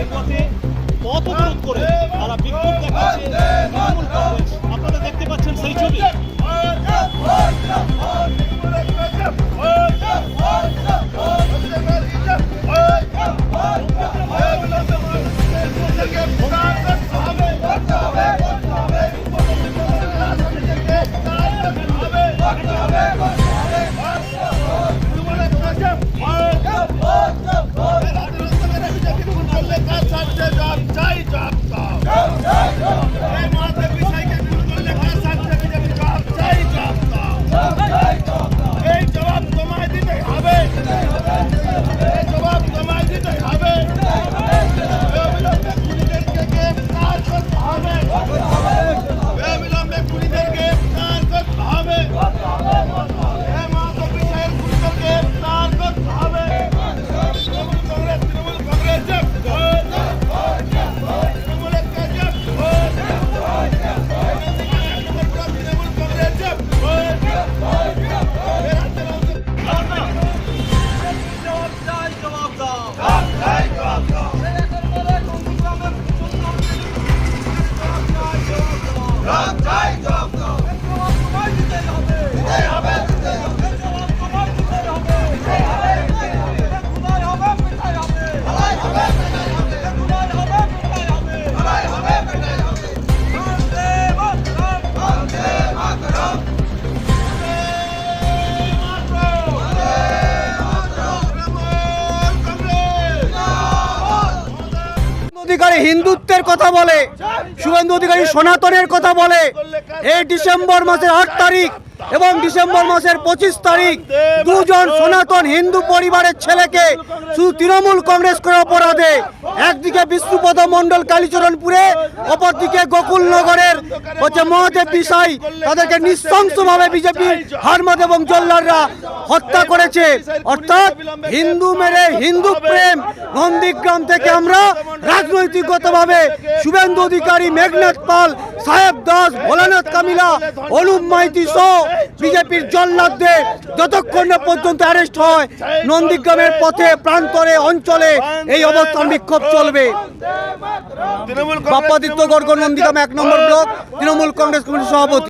এই পথে Rock Tide! অধিকারী হিন্দুত্বের কথা বলে শুভেন্দু অধিকারী সনাতনের কথা বলে এই ডিসেম্বর মাসের আট তারিখ এবং ডিসেম্বর মাসের পঁচিশ তারিখ দুজন সনাতন হিন্দু পরিবারের ছেলেকে শুধু তৃণমূল কংগ্রেস করে অপরাধে। একদিকে বিষ্ণুপদ মণ্ডল কালীচরণপুরে, অপরদিকে গোকুলনগরের হচ্ছে মহাদেব বিশাই তাদেরকে নৃশংসভাবে বিজেপি হারমাদ এবং জল্লাররা হত্যা করেছে। অর্থাৎ হিন্দু মেরে হিন্দু প্রেম নন্দীগ্রাম থেকে আমরা রাজনৈতিকগতভাবে শুভেন্দু অধিকারী, মেঘনাথ পাল, সাহেব দাস, ভোলানাথ কামিলা, অনুপ মাইতি সহ বিজেপির জল্লাদদের যতক্ষণ না পর্যন্ত অ্যারেস্ট হয় নন্দীগ্রামের পথে প্রান্তরে অঞ্চলে এই অবস্থান বিক্ষোভ চলবে। তৃণমূল বাপ্পাদিত্য গর্গ নন্দীগ্রাম এক নম্বর ব্লক তৃণমূল কংগ্রেস কমিটির সভাপতি।